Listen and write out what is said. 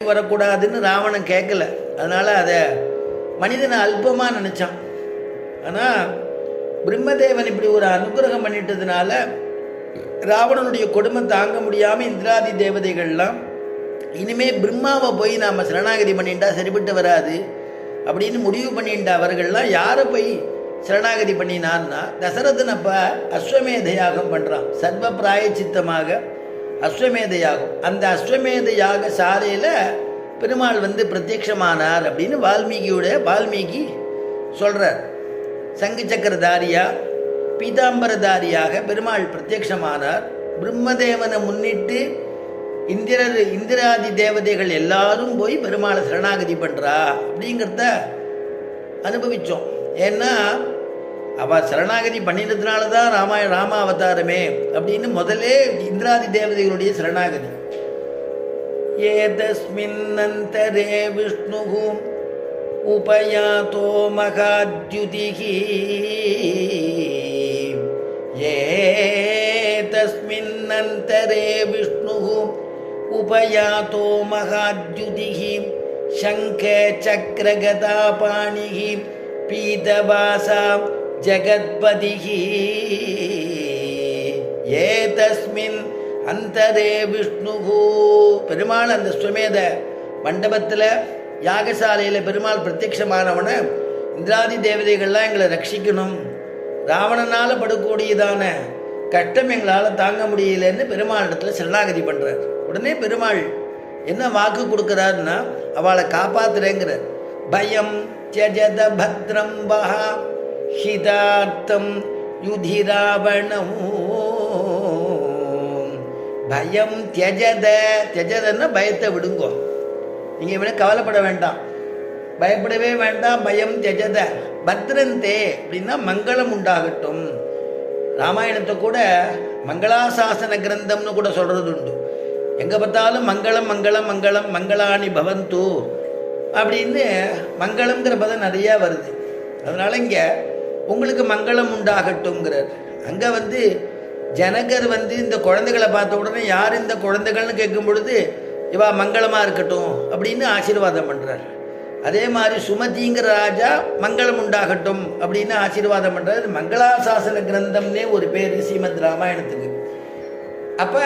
வரக்கூடாதுன்னு ராவணன் கேட்கல அதனால் அதை மனிதனை அல்பமாக நினச்சான். ஆனால் பிரம்மதேவன் இப்படி ஒரு அனுகிரகம் பண்ணிட்டதுனால ராவணனுடைய கொடுமை தாங்க முடியாமல் இந்திராதி தேவதைகள்லாம் இனிமே பிரம்மாவை போய் நாம் சரணாகதி பண்ணிட்டா சரிபட்டு வராது அப்படின்னு முடிவு பண்ணிட்ட அவர்கள்லாம் யாரை போய் சரணாகதி பண்ணினான்னா தசரதன் அஸ்வமேத யாகம் பண்ணுறான் சர்வ பிராயச்சித்தமாக அஸ்வமேத யாகம் அந்த அஸ்வமேத யாக சாலையில் பெருமாள் வந்து பிரத்யக்ஷமானார் அப்படின்னு வால்மீகியோட வால்மீகி சொல்கிறார் சங்கு சக்கரதாரியா பீதாம்பரதாரியாக பெருமாள் பிரத்யக்ஷமானார் பிரம்மதேவனை முன்னிட்டு இந்திரர் இந்திராதி தேவதைகள் எல்லாரும் போய் பெருமாளை சரணாகதி பண்ணுறா அப்படிங்கிறத அனுபவித்தோம் ஏன்னா அவ சரணாகதி பண்ணினதுனால தான் ராமாய ராம அவதாரமே அப்படின்னு முதலே இந்திராதி தேவதைகளுடைய சரணாகதி ஏதஸ்மின்னந்தரே விஷ்ணு உபயாத்தோ மகாத்யுதிகி ஏதஸ்மின்னந்தரே விஷ்ணு உபயாத்தோ மகாத்யுதிகி சங்க சக்கரகதா பாணிகி பீதவாசா जगत्पतिः ஏதஸ்மின் அந்தரே விஷ்ணுகு பெருமாள் அந்த சுமேத மண்டபத்தில் யாகசாலையில் பெருமாள் பிரத்யட்சமானவனை இந்திராதி தேவதைகள்லாம் எங்களை ரட்சிக்கணும் ராவணனால் படக்கூடியதான கஷ்டம் எங்களால் தாங்க முடியலன்னு பெருமாள் இடத்துல சரணாகதி பண்ணுறார் உடனே பெருமாள் என்ன வாக்கு கொடுக்குறாருன்னா அவளை காப்பாத்துறேங்கிறார் பயம் தியஜத பத்ரம் பஹா ஹிதார்த்தம் யுதிராவணம் பயம் தியஜத தியஜதன்னா பயத்தை விடுங்கோ. நீங்கள் இவனை கவலைப்பட வேண்டாம். பயப்படவே வேண்டாம் பயம் தியஜத. பத்ரந்தே அப்படின்னா மங்களம் உண்டாகட்டும். ராமாயணத்தை கூட மங்களாசாசன கிரந்தம்னு கூட சொல்கிறது உண்டு. எங்கே பார்த்தாலும் மங்களம் மங்களம் மங்களம் மங்களாணி பவந்து அப்படின்னு மங்களம்ங்கிற பதம் நிறையா வருது. அதனால் இங்கே உங்களுக்கு மங்களம் உண்டாகட்டும்ங்கிறார். அங்கே வந்து ஜனகர் வந்து இந்த குழந்தைகளை பார்த்த உடனே யார் இந்த குழந்தைகள்னு கேட்கும் பொழுது இவா மங்களமாக இருக்கட்டும் அப்படின்னு ஆசீர்வாதம் பண்ணுறார் அதே மாதிரி சுமதிங்கிற ராஜா மங்களம் உண்டாகட்டும் அப்படின்னு ஆசீர்வாதம் பண்ணுறாரு மங்களாசாசன கிரந்தம்னே ஒரு பேர் ஸ்ரீமத் ராமாயணத்துக்கு. அப்போ